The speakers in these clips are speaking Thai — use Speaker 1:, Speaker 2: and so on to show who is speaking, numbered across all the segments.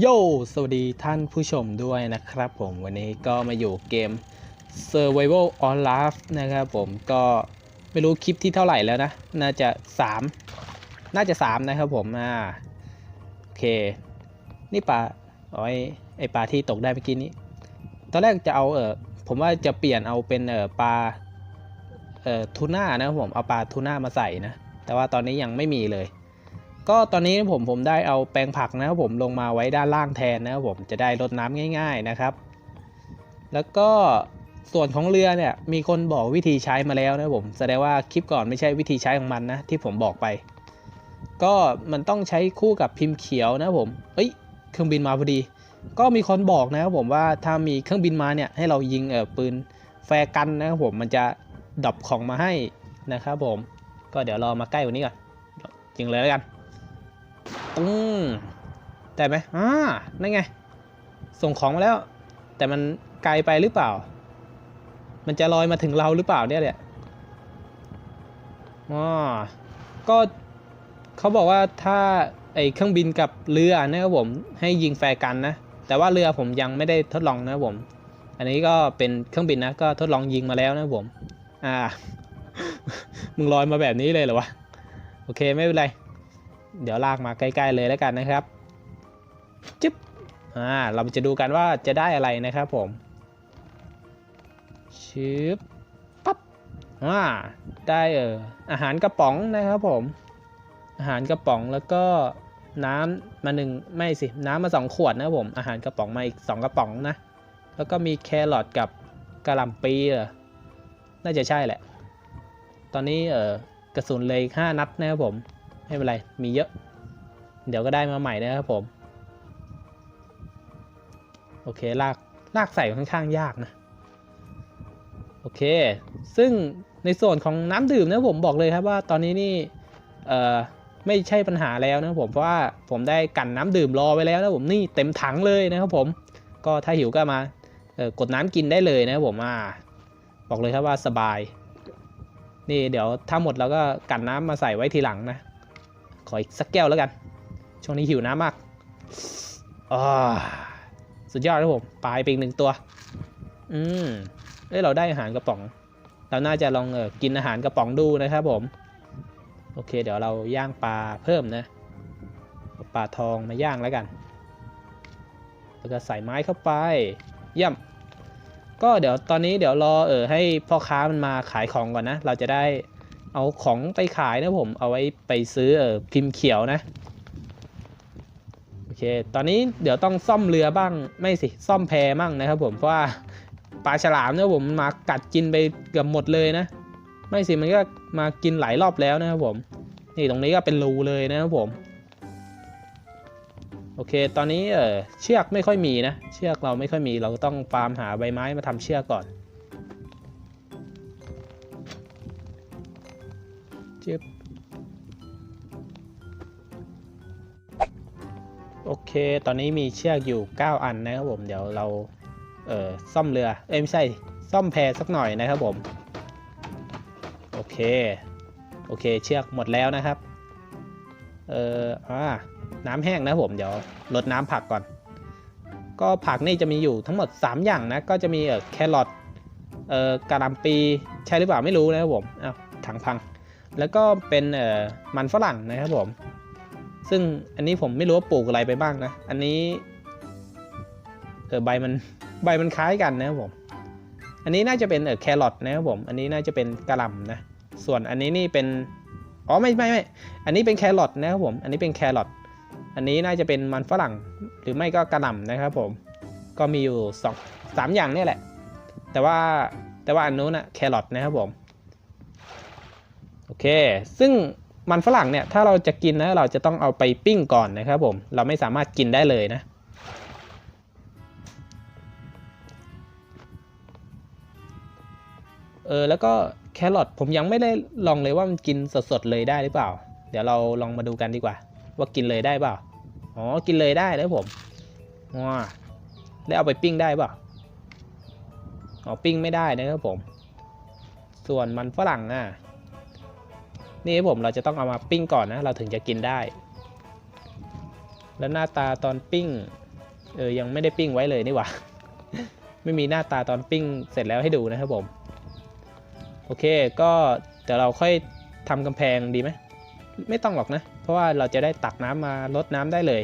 Speaker 1: โยสวัสดีท่านผู้ชมด้วยนะครับผมวันนี้ก็มาอยู่เกม Survival on Life นะครับผมก็ไม่รู้คลิปที่เท่าไหร่แล้วนะ น่าจะ 3 น่าจะ 3 นะครับผมอ่าโอเค นี่ปลาอ๋อไอไอปลาที่ตกได้เมื่อกี้นี้ ตอนแรกจะเอาเออผมว่าจะเปลี่ยนเอาเป็นเออปลาเออทูน่านะครับผมเอาปลาทูน่ามาใส่นะ แต่ว่าตอนนี้ยังไม่มีเลย ก็ตอนนี้ผมผมได้เอาแปลงผักนะครับผมลงมาไว้ด้านล่างแทนนะครับผมจะได้รดน้ำง่าย ๆนะครับ แล้วก็ส่วนของเรือเนี่ยมีคนบอกวิธีใช้มาแล้วนะผมแสดงว่าคลิปก่อนไม่ใช่วิธีใช้ของมันนะที่ผมบอกไป ก็มันต้องใช้คู่กับพิมพ์เขียวนะผมเอ้ยเครื่องบินมาพอดี ก็มีคนบอกนะครับผมว่าถ้ามีเครื่องบินมาเนี่ยให้เรายิงเออปืนแฟร์กันนะครับผมมันจะดรอปของมาให้นะครับผม ก็เดี๋ยวรอมาใกล้กว่านี้ก่อนยิงเลยแล้วกัน อืมได้ไหมอ่านั่นไง ส่งของมาแล้ว แต่มันไกลไปหรือเปล่า มันจะลอยมาถึงเราหรือเปล่าเนี่ยแหละอ๋อก็เขาบอกว่าถ้าไอเครื่องบินกับเรือนะครับผมให้ยิงแฟร์กันนะ แต่ว่าเรือผมยังไม่ได้ทดลองนะผม อันนี้ก็เป็นเครื่องบินนะ ก็ทดลองยิงมาแล้วนะผม อ่า มึงลอยมาแบบนี้เลยเหรอวะ โอเคไม่เป็นไร เดี๋ยวลากมาใกล้ๆเลยแล้วกันนะครับจึ๊บอ่าเราจะดูกันว่าจะได้อะไรนะครับผมชืบปั๊บอ่าได้เอออาหารกระป๋องนะครับผม อาหารกระป๋องแล้วก็น้ำมาหนึ่งไม่สิ น้ำมาสองขวดนะครับผมอาหารกระป๋องมาอีกสองกระป๋องนะ แล้วก็มีแครอทกับกระหล่ำปีเหรอน่าจะใช่แหละ ตอนนี้เออกระสุนเลยห้านัดนะครับผม ไม่เป็นไร มีเยอะ เดี๋ยวก็ได้มาใหม่นะครับผม โอเค ลาก ลากใส่ค่อนข้างยากนะ โอเค ซึ่งในส่วนของน้ำดื่มนะผมบอกเลยครับว่าตอนนี้นี่เอ่อไม่ใช่ปัญหาแล้วนะผมเพราะว่าผมได้กันน้ำดื่มรอไว้แล้วนะผมนี่เต็มถังเลยนะครับผมก็ถ้าหิวก็มากดน้ำกินได้เลยนะผมอ่าบอกเลยครับว่าสบาย นี่เดี๋ยวถ้าหมดเราก็กันน้ำมาใส่ไว้ทีหลังนะ ขออีกสักแก้วแล้วกัน ช่วงนี้หิวน้ำมากอ่าสุดยอดครับผม ปลายไปอีกหนึ่งตัว อืมเอ้ยเราได้อาหารกระป๋อง เราน่าจะลองเออกินอาหารกระป๋องดูนะครับผม โอเค เดี๋ยวเราย่างปลาเพิ่มนะเอาปลาทองมาย่างแล้วกัน แล้วก็ใส่ไม้เข้าไป เยี่ยม ก็เดี๋ยวตอนนี้เดี๋ยวรอเออให้พ่อค้ามันมาขายของก่อนนะ เราจะได้ เอาของไปขายนะผมเอาไว้ไปซื้ออพิมพ์เขียวนะโอเคตอนนี้เดี๋ยวต้องซ่อมเรือบ้างไม่สิซ่อมแพมั่งนะครับผมเพราะว่าปลาฉลามเนี่ยผมมากัดกินไปเกือบหมดเลยนะ ไม่สิมันก็มากินหลายรอบแล้วนะครับผมนี่ตรงนี้ก็เป็นรูเลยนะครับผมโอเค ตอนนี้เออเชือกไม่ค่อยมีนะ เชือกเราไม่ค่อยมี เราต้องฟาร์มหาใบไม้มาทำเชือกก่อน จึ๊บโอเค ตอนนี้มีเชือกอยู่ 9 อันนะครับผม เดี๋ยวเรา เออซ่อมเรือ เอ้ยไม่ใช่ ซ่อมแพสักหน่อยนะครับผม โอเค โอเค เชือกหมดแล้วนะครับ เอออ่าน้ำแห้งนะผม เดี๋ยวลดน้ำผักก่อน ก็ผักนี่จะมีอยู่ทั้งหมด 3 อย่างนะ ก็จะมีเอ่อแครอท เอ่อกระหลำปี ใช่หรือเปล่าไม่รู้นะครับผม อ้าว ถังพัง แล้วก็เป็นเอ่อมันฝรั่งนะครับผม ซึ่งอันนี้ผมไม่รู้ว่าปลูกอะไรไปบ้างนะ อันนี้เออใบมันใบมันคล้ายกันนะครับผม อันนี้น่าจะเป็นเออแครอทนะครับผม อันนี้น่าจะเป็นกระหล่ำนะ ส่วนอันนี้นี่เป็น อ๋อไม่ไม่ไม่ อันนี้เป็นแครอทนะครับผม อันนี้เป็นแครอท อันนี้น่าจะเป็นมันฝรั่ง หรือไม่ก็กระหล่ำนะครับผม ก็มีอยู่สองสามอย่างนี่แหละ แต่ว่าแต่ว่าอันนู้นอะแครอทนะครับผม อเค ซึ่งมันฝรั่งเนี่ยถ้าเราจะกินนะเราจะต้องเอาไปปิ้งก่อนนะครับผม เราไม่สามารถกินได้เลยนะ เออแล้วก็แครอทผมยังไม่ได้ลองเลยว่ามันกินสดๆเลยได้หรือเปล่า เดี๋ยวเราลองมาดูกันดีกว่า ว่ากินเลยได้เปล่า อ๋อ กินเลยได้แล้วผมว้าแล้วเอาไปปิ้งได้เปล่า อ๋อ ปิ้งไม่ได้นะครับผม ส่วนมันฝรั่งอะ นี่ผมเราจะต้องเอามาปิ้งก่อนนะ เราถึงจะกินได้ แล้วหน้าตาตอนปิ้ง เออ ยังไม่ได้ปิ้งไว้เลยนี่หว่า ไม่มีหน้าตาตอนปิ้งเสร็จแล้วให้ดูนะครับผม โอเค ก็เดี๋ยวเราค่อยทำกำแพงดีไหม ไม่ต้องหรอกนะ เพราะว่าเราจะได้ตักน้ำมาลดน้ำได้เลย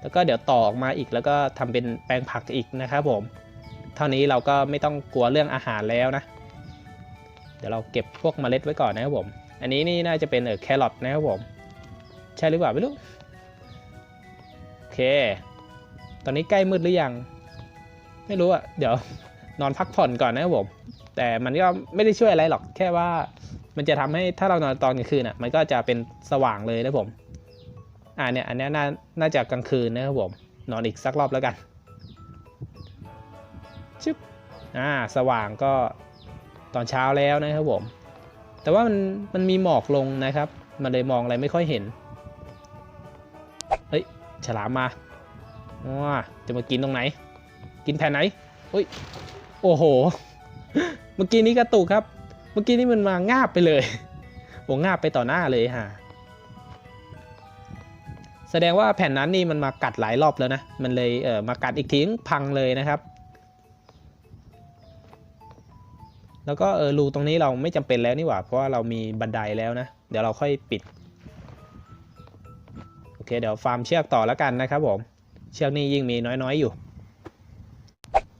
Speaker 1: แล้วก็เดี๋ยวต่อออกมาอีกแล้วก็ทำเป็นแปลงผักอีกนะครับผม เท่านี้เราก็ไม่ต้องกลัวเรื่องอาหารแล้วนะ เดี๋ยวเราเก็บพวกเมล็ดไว้ก่อนนะครับผม อันนี้นี่น่าจะเป็นเออแครอทนะครับผม ใช่หรือเปล่าไม่รู้ โอเค ตอนนี้ใกล้มืดหรือยัง ไม่รู้อะเดี๋ยวนอนพักผ่อนก่อนนะครับผม แต่มันก็ไม่ได้ช่วยอะไรหรอก แค่ว่ามันจะทำให้ถ้าเรานอนตอนกลางคืนอะมันก็จะเป็นสว่างเลยนะผม อ่าเนี่ย อันนี้น่าน่าจะกลางคืนนะครับผม นอนอีกสักรอบแล้วกันชึบอ่า สว่างก็ตอนเช้าแล้วนะครับผม แต่ว่ามันมันมีหมอกลงนะครับ มันเลยมองอะไรไม่ค่อยเห็น เฮ้ย ฉลามมาว้าจะมากินตรงไหน กินแผ่นไหนอุ้ย โอ้โห เมื่อกี้นี้กระตุกครับ เมื่อกี้นี้มันมางาบไปเลยโอ้งาบไปต่อหน้าเลยฮะแสดงว่าแผ่นนั้นนี่มันมากัดหลายรอบแล้วนะ มันเลยเออมากัดอีกทีพังเลยนะครับ แล้วก็เออรูตรงนี้เราไม่จำเป็นแล้วนี่หว่า เพราะว่าเรามีบันไดแล้วนะ เดี๋ยวเราค่อยปิด โอเค เดี๋ยวฟาร์มเชือกต่อแล้วกันนะครับผม เชือกนี่ยิ่งมีน้อยๆอยู่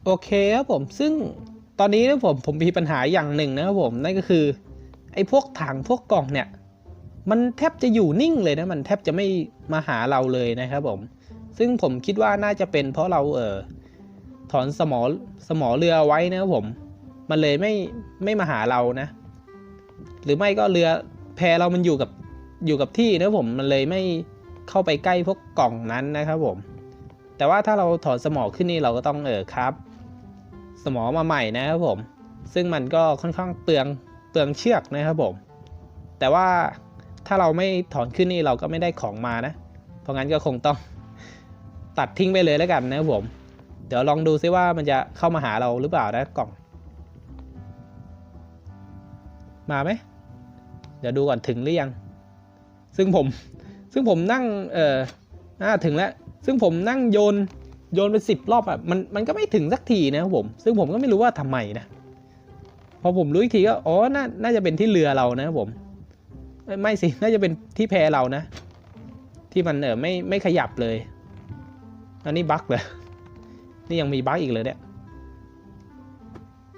Speaker 1: โอเคครับผม ซึ่งตอนนี้นะผมผมมีปัญหาอย่างหนึ่งนะครับผม นั่นก็คือไอ้พวกถังพวกกล่องเนี่ย มันแทบจะอยู่นิ่งเลยนะ มันแทบจะไม่มาหาเราเลยนะครับผม ซึ่งผมคิดว่าน่าจะเป็นเพราะเราเออถอนสมอสมอเรือไว้นะครับผม มันเลยไม่ไม่มาหาเรานะ หรือไม่ก็เรือแพเรามันอยู่กับอยู่กับที่นะผมมันเลยไม่เข้าไปใกล้พวกกล่องนั้นนะครับผม แต่ว่าถ้าเราถอนสมอขึ้นนี่เราก็ต้องเออครับ สมอมาใหม่นะครับผม ซึ่งมันก็ค่อนข้างเปลืองเปลืองเชือกนะครับผม แต่ว่าถ้าเราไม่ถอนขึ้นนี่เราก็ไม่ได้ของมานะ เพราะงั้นก็คงต้องตัดทิ้งไปเลยแล้วกันนะครับผม เดี๋ยวลองดูซิว่ามันจะเข้ามาหาเราหรือเปล่านะกล่อง มาไหมเดี๋ยวดูก่อนถึงหรือยัง ซึ่งผมซึ่งผมนั่งเอออ่าถึงแล้ว ซึ่งผมนั่งโยนโยนไปสิบรอบอะมันมันก็ไม่ถึงสักทีนะครับผม ซึ่งผมก็ไม่รู้ว่าทำไมนะพอผมรู้อีกทีก็อ๋อน่าน่าจะเป็นที่เรือเรานะครับผมไม่ไม่สิน่าจะเป็นที่แพเรานะ ที่มันเออไม่ไม่ขยับเลย อันนี้บั๊กเลยนี่ยังมีบั๊กอีกเลยเนี่ย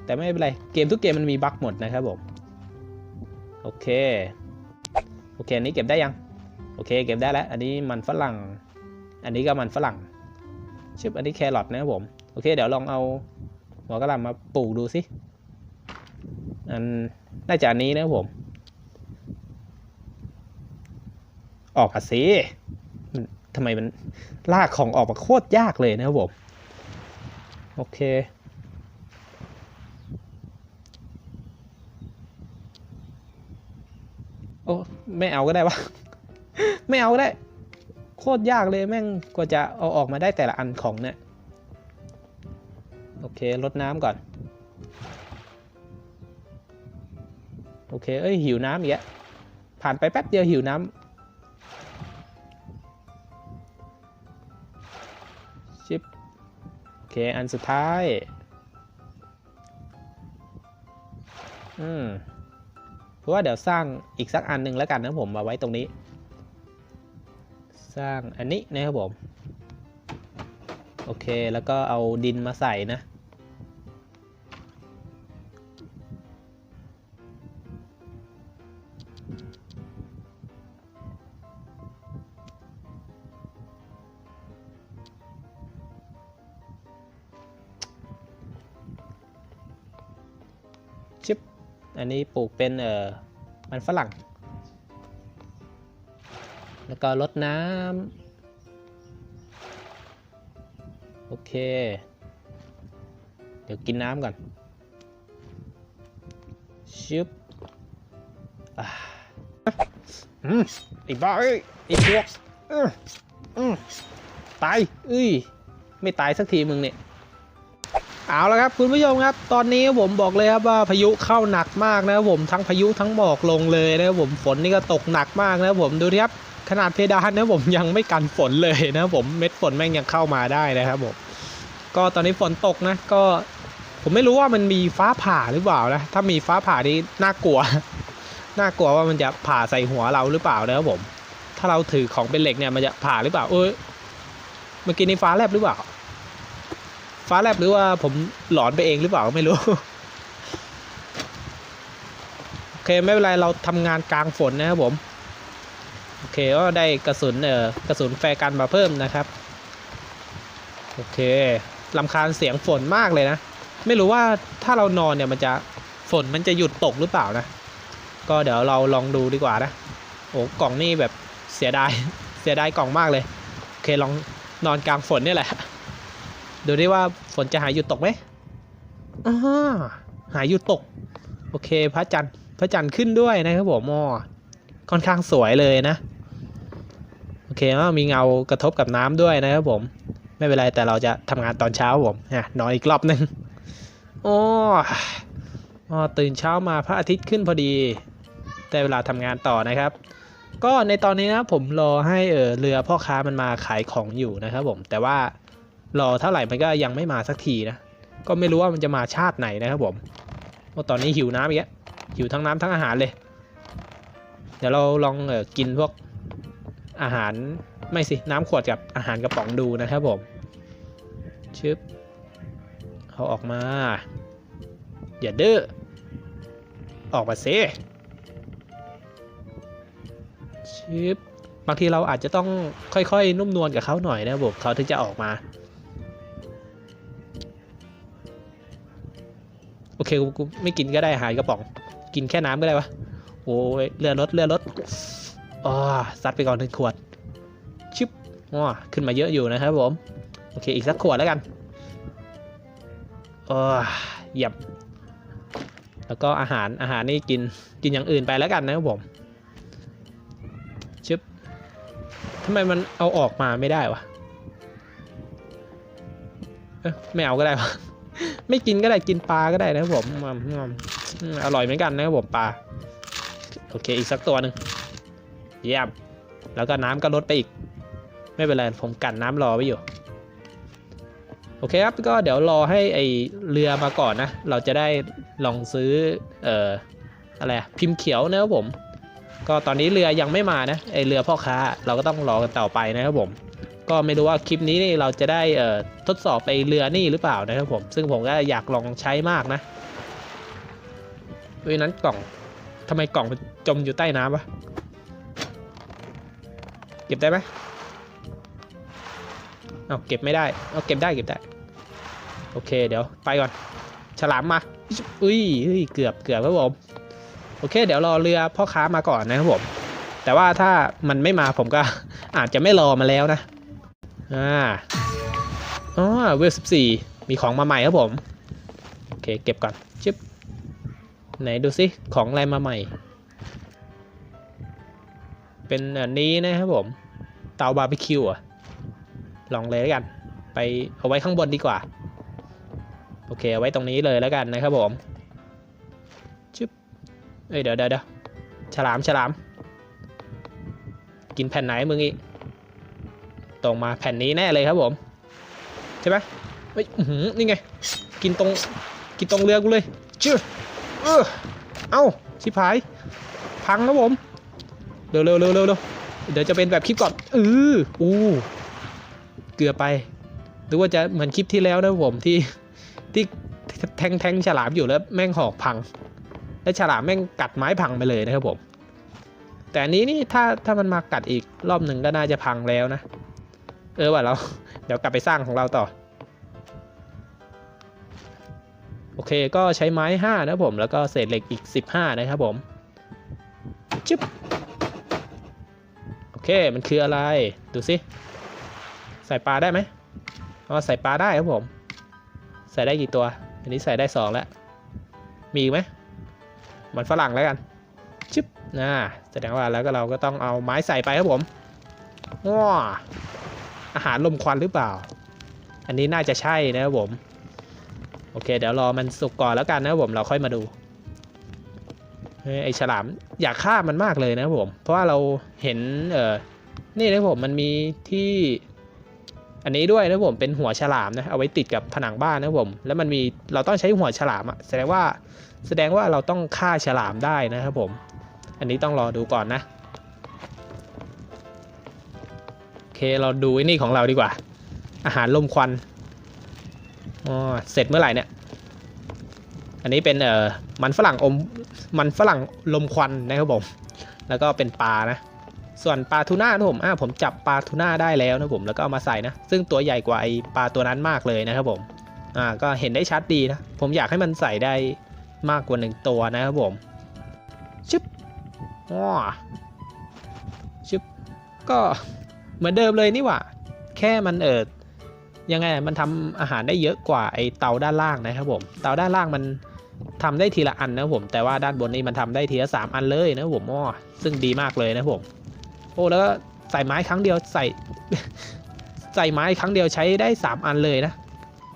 Speaker 1: แต่ไม่เป็นไร เกมทุกเกมมันมีบั๊กหมดนะครับผม โอเค โอเคอันนี้เก็บได้ยัง โอเค เก็บได้แล้ว อันนี้มันฝรั่ง อันนี้ก็มันฝรั่งชึบอันนี้แครอทนะครับผม โอเค เดี๋ยวลองเอาหัวกระหล่ำมาปลูกดูสิ อัน น่าจะอันนี้นะครับผม ออกมาสิทำไมมันลากของออกมาโคตรยากเลยนะครับผม โอเค โอ้ ไม่เอาก็ได้วะ ไม่เอาก็ได้ โคตรยากเลยแม่งกว่าจะเอาออกมาได้แต่ละอันของเนี่ย โอเคลดน้ำก่อน โอเค เอ้ยหิวน้ำอีกแล้วผ่านไปแป๊บเดียวหิวน้ำชิปโอเคอันสุดท้าย อืม ราะว่าเดี๋ยวสร้างอีกสักอันหนึ่งแล้วกันนะผมมาไว้ตรงนี้ สร้างอันนี้นะครับผม โอเคแล้วก็เอาดินมาใส่นะ อันนี้ปลูกเป็นเอ่อมันฝรั่ง แล้วก็รดน้ำ โอเค เดี๋ยวกินน้ำก่อนชิปอ่าอืมไอ้บ้าเอ้ยอีพวกตายเอ้ย ไม่ตายสักทีมึงเนี่ย เอาละครับคุณผู้ชมครับ ตอนนี้ผมบอกเลยครับว่าพายุเข้าหนักมากนะครับผมทั้งพายุทั้งหมอกลงเลยนะครับผมฝนนี่ก็ตกหนักมากนะครับผมดูครับขนาดเพดานนะผมยังไม่กันฝนเลยนะผมเม็ดฝนแม่งยังเข้ามาได้นะครับผมก็ตอนนี้ฝนตกนะก็ ผมไม่รู้ว่ามันมีฟ้าผ่าหรือเปล่านะถ้ามีฟ้าผ่านี่น่ากลัวน่ากลัวว่ามันจะผ่าใส่หัวเราหรือเปล่านะครับผม ถ้าเราถือของเป็นเหล็กเนี่ยมันจะผ่าหรือเปล่าเอ้ยเมื่อกี้นี้ฟ้าแลบหรือเปล่า ฟ้าแลบหรือว่าผมหลอนไปเองหรือเปล่าไม่รู้ โอเคไม่เป็นไรเราทำงานกลางฝนนะครับผม โอเคก็ได้กระสุนเอ่อกระสุนแฟร์กันมาเพิ่มนะครับ โอเคลำคาญเสียงฝนมากเลยนะ ไม่รู้ว่าถ้าเรานอนเนี่ยมันจะฝนมันจะหยุดตกหรือเปล่านะ ก็เดี๋ยวเราลองดูดีกว่านะ โอ้กล่องนี่แบบเสียดายเสียดายกล่องมากเลย โอเคลองนอนกลางฝนนี่แหละ ดูดิว่าฝนจะหายหยุดตกไหมอ่าหายหยุดตก โอเคพระจันทร์พระจันทร์ขึ้นด้วยนะครับผมอ๋อค่อนข้างสวยเลยนะ โอเคว่ามีเงากระทบกับน้ำด้วยนะครับผม ไม่เป็นไรแต่เราจะทำงานตอนเช้าผมอะนอนอีกรอบหนึงโอ้อ๋อตื่นเช้ามาพระอาทิตย์ขึ้นพอดีได้เวลาทำงานต่อนะครับ ก็ในตอนนี้นะผมรอให้เออเรือพ่อค้ามันมาขายของอยู่นะครับผมแต่ว่า รอเท่าไหร่มันก็ยังไม่มาสักทีนะ ก็ไม่รู้ว่ามันจะมาชาติไหนนะครับผมโอ้ตอนนี้หิวน้ำอีกแล้วหิวทั้งน้ำทั้งอาหารเลย เดี๋ยวเราลองเออกินพวกอาหารไม่สิน้ำขวดกับอาหารกระป๋องดูนะครับผมชึบเอาออกมา อย่าดื้อออกมาสิชึบบางทีเราอาจจะต้องค่อยๆ นุ่มนวลกับเขาหน่อยนะครับผมเขาถึงจะออกมา เคกูกูไม่กินก็ได้หารกระป๋อง กินแค่น้ำก็ได้วะโอ้ยเรือรถเรือรถอ๋อซัดไปก่อนหนึ่งขวดชิบอ๋อขึ้นมาเยอะอยู่นะครับผม โอเคอีกสักขวดแล้วกันอ๋อเยี่ยมแล้วก็อาหารอาหารนี่กินกินอย่างอื่นไปแล้วกันนะครับผมชิบทำไมมันเอาออกมาไม่ได้วะเอ๊ะไม่เอาก็ได้วะ ไม่กินก็ได้กินปลาก็ได้นะครับผมอร่อยเหมือนกันนะครับผมปลาโอเคอีกสักตัวหนึ่งเยี่ยมแล้วก็น้ำก็ลดไปอีก ไม่เป็นไรผมกันน้ำรอไว้อยู่โอเคครับก็เดี๋ยวรอให้ไอเรือมาก่อนนะ เราจะได้ลองซื้อเอ่ออะไรพิมพ์เขียวนะครับผม ก็ตอนนี้เรือยังไม่มานะไอเรือพ่อค้าเราก็ต้องรอกันต่อไปนะครับผม ก็ไม่รู้ว่าคลิปนี้นี่เราจะได้เอ่อทดสอบไปเรือนี่หรือเปล่านะครับผมซึ่งผมก็อยากลองใช้มากนะด้วยนั้นกล่องทำไมกล่องมันจมอยู่ใต้น้ำวะเก็บได้ไหมเอาเก็บไม่ได้เอาเก็บได้เก็บได้ โอเคเดี๋ยวไปก่อน ฉลามมาอุ้ยเฮ้ยเกือบเกือบครับผมโอเค เดี๋ยวรอเรือพ่อค้ามาก่อนนะครับผมแต่ว่าถ้ามันไม่มาผมก็อาจจะไม่รอมาแล้วนะ อ่าอ๋อเวลสิบสี่มีของมาใหม่ครับผม โอเค เก็บก่อนชิบไหนดูสิของอะไรมาใหม่ เป็นอันนี้นะครับผม เตาบาร์บีคิวอะ ลองเลยแล้วกัน ไปเอาไว้ข้างบนดีกว่า โอเค เอาไว้ตรงนี้เลยแล้วกันนะครับผมชึบเอ้ยเดี๋ยวเดี๋ยวเดี๋ยวฉลามฉลาม กินแผ่นไหนมึงอีก ตรงมาแผ่นนี้แน่เลยครับผม ใช่ไหมเฮ้ยอื้อหือนี่ไง กินตรง กินตรงเรือกูเลยชื่อเออเอ้าชิบหาย พังครับผม เร็วเร็วเร็วเร็วเดี๋ยวจะเป็นแบบคลิปก่อนเอออู้เกือบไปหรือว่าจะเหมือนคลิปที่แล้วนะผมที่ที่แทงแทงฉลามอยู่แล้วแม่งหอกพัง แล้วฉลามแม่งกัดไม้พังไปเลยนะครับผม แต่อันนี้นี่ถ้าถ้ามันมากัดอีกรอบหนึ่งก็น่าจะพังแล้วนะ เออว่าเรา เดี๋ยวกลับไปสร้างของเราต่อ โอเคก็ใช้ไม้ 5 นะผม แล้วก็เศษเหล็กอีก 15 นะครับผมจึ๊บโอเค มันคืออะไร ดูสิ ใส่ปลาได้ไหมอ๋อใส่ปลาได้ครับผม ใส่ได้กี่ตัว อันนี้ใส่ได้ 2 แล้ว มีอีกไหมเหมือนฝรั่งแล้วกันชึบนะแสดงว่าแล้วก็เราก็ต้องเอาไม้ใส่ไปครับผมว้า อาหารลมควันหรือเปล่า อันนี้น่าจะใช่นะครับผม โอเค เดี๋ยวรอมันสุกก่อนแล้วกันนะครับผมเราค่อยมาดูไอฉลามอยากฆ่ามันมากเลยนะครับผม เพราะว่าเราเห็นเออนี่นะครับผมมันมีที่อันนี้ด้วยนะครับผมเป็นหัวฉลามนะเอาไว้ติดกับผนังบ้านนะครับผมแล้วมันมีเราต้องใช้หัวฉลามอะแสดงว่าแสดงว่าเราต้องฆ่าฉลามได้นะครับผม อันนี้ต้องรอดูก่อนนะ เคเราดูไอ้นี่ของเราดีกว่า อาหารลมควันอ๋อเสร็จเมื่อไหร่เนี่ย อันนี้เป็นเอ่อมันฝรั่งอมมันฝรั่งลมควันนะครับผมแล้วก็เป็นปลานะ ส่วนปลาทูน่านะผมอ่าผมจับปลาทูน่าได้แล้วนะผมแล้วก็เอามาใส่นะ ซึ่งตัวใหญ่กว่าไอปลาตัวนั้นมากเลยนะครับผมอ่าก็เห็นได้ชัดดีนะ ผมอยากให้มันใส่ได้มากกว่าหนึ่งตัวนะครับผมชึบว้าชึบก็ เหมือนเดิมเลยนี่หว่า แค่มันเออยังไงมันทำอาหารได้เยอะกว่าไอเตาด้านล่างนะครับผมเตาด้านล่างมันทำได้ทีละอันนะผม แต่ว่าด้านบนนี้มันทำได้ทีละสามอันเลยนะผมอ้อซึ่งดีมากเลยนะผมโอ้แล้วก็ใส่ไม้ครั้งเดียวใส่ใส่ไม้ครั้งเดียวใช้ได้สามอันเลยนะ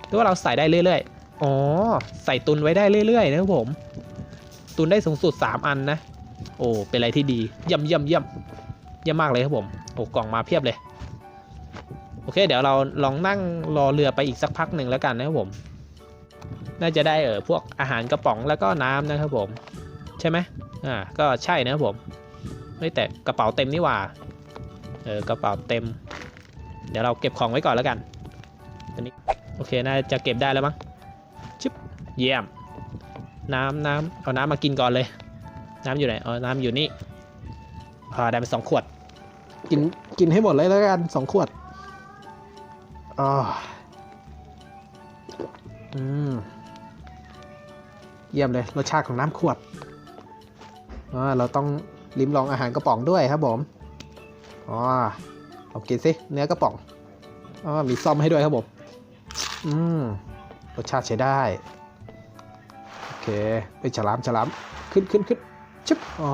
Speaker 1: หรือว่าเราใส่ได้เรื่อยๆอ๋อใส่ตุนไว้ได้เรื่อยๆนะครับผม ตุนได้สูงสุด3อันนะ โอ้เป็นอะไรที่ดีเยี่ยมเยี่ยมเยี่ยมเยี่ยมมากเลยครับผม โอ้กล่องมาเพียบเลย โอเค เดี๋ยวเราลองนั่งรอเรือไปอีกสักพักหนึ่งแล้วกันนะครับผม น่าจะได้เออพวกอาหารกระป๋องแล้วก็น้ำนะครับผม ใช่ไหมอ่าก็ใช่นะครับผมไม่แต่กระเป๋าเต็มนี่หว่าเออกระเป๋าเต็ม เดี๋ยวเราเก็บของไว้ก่อนแล้วกันตัวนี้โอเคน่าจะเก็บได้แล้วมั้งชิบเยี่ยม น้ำน้ำเอาน้ำมากินก่อนเลย น้ำอยู่ไหนอ๋อน้ำอยู่นี่พอได้ไปสองขวด กินกินให้หมดเลยแล้วกันสองขวดอ๋ออืมเยี่ยมเลยรสชาติของน้ำขวดอ๋อเราต้องลิ้มลองอาหารกระป๋องด้วยครับผมอ๋อลองกินสิเนื้อกระป๋องอ๋อมีซ่อมให้ด้วยครับผมอืมรสชาติใช้ได้โอเคไปฉลามฉลามขึ้นขึ้นขึ้นชึบอ๋อ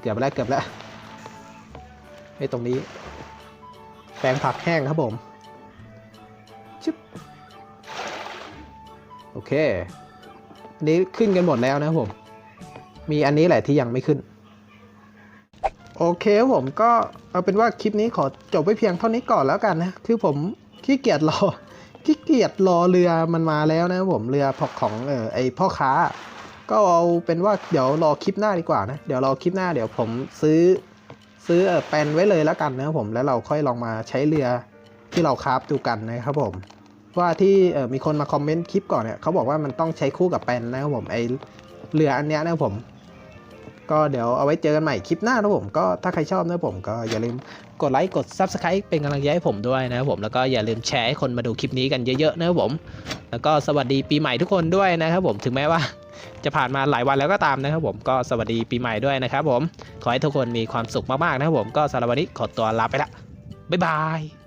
Speaker 1: เกือบไปแล้วเกือบแล้ว ไอ้ตรงนี้ แปลงผักแห้งครับผมชึบโอเค อันนี้ขึ้นกันหมดแล้วนะครับผม มีอันนี้แหละที่ยังไม่ขึ้น โอเคครับผมก็เอาเป็นว่าคลิปนี้ขอจบไว้เพียงเท่านี้ก่อนแล้วกันนะ คือผมขี้เกียจรอขี้เกียจรอเรือมันมาแล้วนะครับผมเรือพอกของเออไอพ่อค้า ก็เอาเป็นว่าเดี๋ยวรอคลิปหน้าดีกว่านะ เดี๋ยวรอคลิปหน้าเดี๋ยวผมซื้อ ซื้อแปลนไว้เลยแล้วกันนะครับผมแล้วเราค่อยลองมาใช้เรือที่เราคราฟดูกันนะครับผม ว่าที่มีคนมาคอมเมนต์คลิปก่อนเนี่ยเขาบอกว่ามันต้องใช้คู่กับแปลนนะครับผมไอเรืออันเนี้ยนะครับผมก็เดี๋ยวเอาไว้เจอกันใหม่คลิปหน้านะผมก็ถ้าใครชอบนะผมก็อย่าลืมกดไลค์กด Subscribe เป็นกำลังใจให้ผมด้วยนะครับผมแล้วก็อย่าลืมแชร์ให้คนมาดูคลิปนี้กันเยอะๆนะครับผม แล้วก็สวัสดีปีใหม่ทุกคนด้วยนะครับผมถึงแม้ว่า จะผ่านมาหลายวันแล้วก็ตามนะครับผมก็สวัสดีปีใหม่ด้วยนะครับผมขอให้ทุกคนมีความสุขมากๆนะครับผมก็สำหรับวันนี้ขอตัวลาไปละบ๊ายบาย